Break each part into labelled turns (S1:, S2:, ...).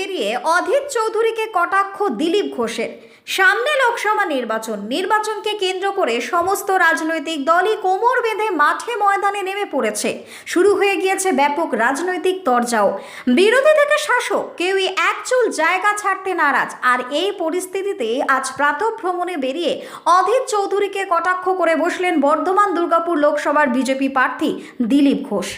S1: বেরিয়ে অধীর চৌধুরীকে কটাক্ষ দিলীপ ঘোষের। সামনে লোকসভা নির্বাচন, নির্বাচনকে কেন্দ্র করে সমস্ত রাজনৈতিক দলই কোমর বেঁধে মাঠে ময়দানে নেমে পড়েছে। শুরু হয়ে গিয়েছে ব্যাপক রাজনৈতিক তরজাও। বিরোধী থেকে শাসক, কেউই একচুল জায়গা ছাড়তে নারাজ। আর এই পরিস্থিতিতে আজ প্রাতঃ ভ্রমণে বেরিয়ে অধীর চৌধুরীকে কটাক্ষ করে বসলেন বর্ধমান দুর্গাপুর লোকসভার বিজেপি প্রার্থী দিলীপ ঘোষ।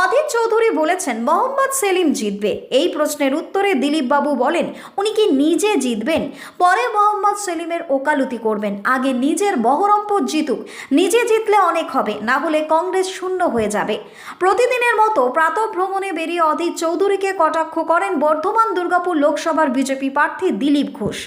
S1: অধীর চৌধুরী বলেছেন, মোহাম্মদ সেলিম জিতবে। এই প্রশ্নের উত্তরে দিলীপ বাবু বলেন, উনি কি নিজে জিতবেন? পরে মোহাম্মদ সেলিমের ওকালতি করবেন, আগে নিজের বহরমপুর জিতুক, নিজে জিতলে অনেক হবে, না হলে কংগ্রেস শূন্য হয়ে যাবে। প্রতিদিনের মতো প্রাতঃ ভ্রমণে বেরিয়ে অধীর চৌধুরীকে কটাক্ষ করেন বর্ধমান দুর্গাপুর লোকসভার বিজেপি প্রার্থী দিলীপ ঘোষ।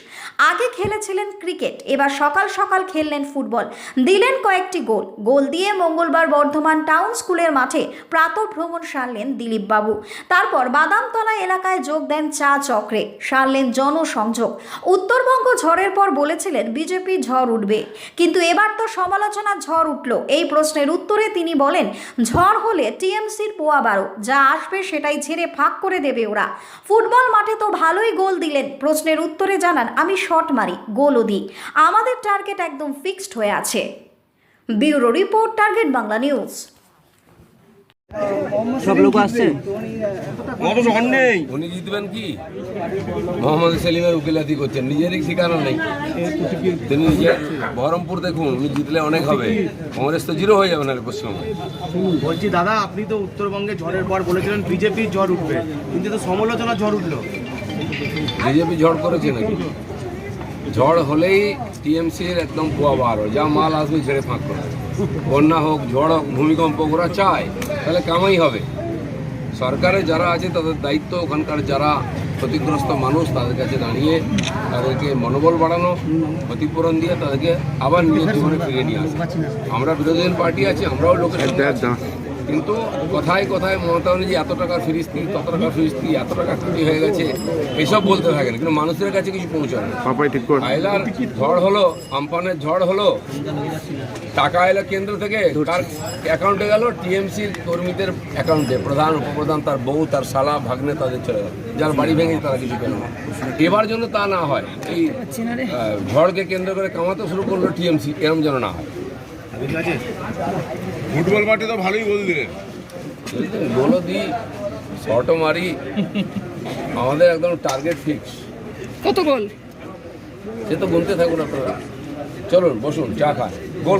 S1: আগে খেলেছিলেন ক্রিকেট, এবার সকাল সকাল খেললেন ফুটবল। দিলেন কয়েকটি গোল গোল দিয়ে মঙ্গলবার বর্ধমান টাউন স্কুলের মাঠে প্রাতঃ ভ্রমণ সারলেন দিলীপ বাবু। তারপর বাদামতলা এলাকায় যোগ দেন চা চক্রে। সারলেন জনসংযোগ। উত্তরবঙ্গ ঝড়ের পর বলেছিলেন বিজেপি ঝড় উঠবে। কিন্তু এবার তো সমালোচনা ঝড় উঠল। এই প্রশ্নের উত্তরে তিনি বলেন, ঝড় হলে টিএমসির পোয়া বারো। যা আসবে সেটাই ছেড়ে ফাঁক করে দেবে ওরা। ফুটবল মাঠে তো ভালোই গোল দিলেন। প্রশ্নের উত্তরে জানান, আমি শট মারি, গোলও দিই। আমাদের টার্গেট একদম ফিক্সড হয়ে আছে। Bureau report, target Bangla news.
S2: সব লোক আসছে?
S3: উনি জিতবেন কি? মোহাম্মদ সেলিমের উকিলাতি করছেন নিজেরই ঠিকানা নেই। তিনি বহরমপুর দেখুন উনি জিতলে অনেক হবে। কংগ্রেস তো জিরো হয়ে যাবে না পশ্চিমবঙ্গে।
S4: বলছি দাদা আপনি তো উত্তরবঙ্গে ঝড়ের পর বলেছিলেন বিজেপির ঝড় উঠবে। কিন্তু তো সমালোচনা ঝড় উঠল।
S3: বিজেপি ঝড় করেছে নাকি? ঝড় হলেই টিএমসির একদম পোয়া বার হয়। যা মাল আসবে ছেড়ে ফাঁক করে বন্যা হোক, ঝড় হোক, ভূমিকম্প ওরা চায় তাহলে কামাই হবে সরকারে যারা আছে, তাদের দায়িত্ব ওখানকার যারা ক্ষতিগ্রস্ত মানুষ, তাদের কাছে দাঁড়িয়ে তাদেরকে মনোবল বাড়ানো, ক্ষতিপূরণ দিয়ে তাদেরকে আবার নিজের জীবনে ফিরিয়ে নিয়ে আসা আমরা বিরোধী পার্টি আছি, আমরাও লোকের। কিন্তু কথায় কথায় মমতা অনুযায়ী এত টাকার ফিরিস্তি তত টাকার ফিরিস্তি এত টাকা ক্ষতি হয়ে গেছে এসব বলতে থাকেন কিন্তু মানুষের কাছে কিছু পৌঁছায় না।
S5: ঠিক কর
S3: আয়লার ঝড় হলো আমপানের ঝড় হলো টাকা এলো কেন্দ্র থেকে তার অ্যাকাউন্টে গেল টিএমসির কর্মীদের অ্যাকাউন্টে প্রধান উপপ্রধান তার বউ তার শালা ভাগ্নে তাদের চলে গেল। যার বাড়ি ভেঙে তারা কিছু পেল না। এবার জন্য তা না হয় এই ঝড়কে কেন্দ্র করে কামাতে শুরু করল টিএমসি এরম যেন না হয়।
S5: ফুটবল মাঠে তো ভালোই গোল দিলেন।
S3: গোলও দিই শটও মারি। আমাদের একদম টার্গেট ফিক্স
S6: কত গোল?
S3: সে তো গুনতে থাকুন আপনারা। চলুন বসুন চা খান। গোল